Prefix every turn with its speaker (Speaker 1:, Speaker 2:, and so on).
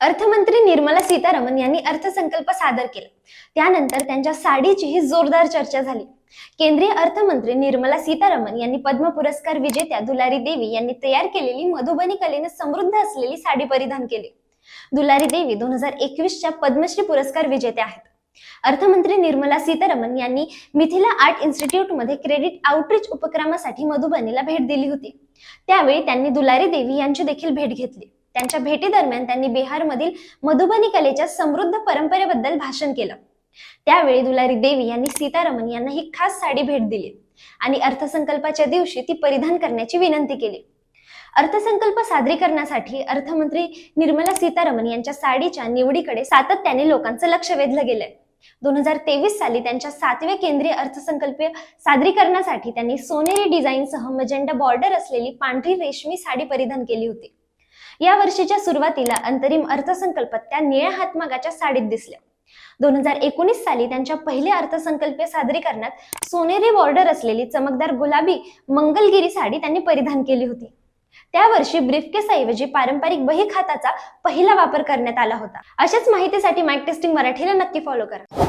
Speaker 1: अर्थमंत्री निर्मला सीतारामन यांनी अर्थसंकल्प सादर केला. त्यानंतर त्यांच्या साडीचीही जोरदार चर्चा झाली. केंद्रीय अर्थमंत्री निर्मला सीतारामन यांनी पद्म पुरस्कार विजेत्या दुलारी देवी यांनी तयार केलेली मधुबनी कलेने समृद्ध असलेली साडी परिधान केली. दुलारी देवी दोन हजार एकवीसच्या पद्मश्री पुरस्कार विजेत्या आहेत. अर्थमंत्री निर्मला सीतारामन यांनी मिथिला आर्ट इन्स्टिट्यूटमध्ये क्रेडिट आउटरीच उपक्रमासाठी मधुबनीला भेट दिली होती. त्यावेळी त्यांनी दुलारी देवी यांची देखील भेट घेतली. त्यांच्या भेटीदरम्यान त्यांनी बिहारमधील मधुबनी कलेच्या समृद्ध परंपरेबद्दल भाषण केलं. त्यावेळी दुलारी देवी यांनी सीतारामन यांना ही खास साडी भेट दिली आणि अर्थसंकल्पाच्या दिवशी ती परिधान करण्याची विनंती केली. अर्थसंकल्प सादरीकरणासाठी अर्थमंत्री निर्मला सीतारामन यांच्या साडीच्या निवडीकडे सातत्याने लोकांचं लक्ष वेधलं गेलंय. दोन हजार तेवीस साली त्यांच्या सातव्या केंद्रीय अर्थसंकल्पीय सादरीकरणासाठी त्यांनी सोनेरी डिझाईनसह मजेंडा बॉर्डर असलेली पांढरी रेशमी साडी परिधान केली होती. या वर्षीच्या सुरुवातीला अंतरिम अर्थसंकल्पात त्या निळ्या हातमागाच्या साडीत दिसल्या दोन हजार एकोणीस साली त्यांच्या पहिल्या अर्थसंकल्पीय सादरीकरणात सोनेरी बॉर्डर असलेली चमकदार गुलाबी मंगलगिरी साडी त्यांनी परिधान केली होती. त्या वर्षी ब्रीफकेस ऐवजी पारंपरिक बही खाताचा पहिला वापर करण्यात आला होता. अशाच माहितीसाठी माइक टेस्टिंग मराठीला नक्की फॉलो करा.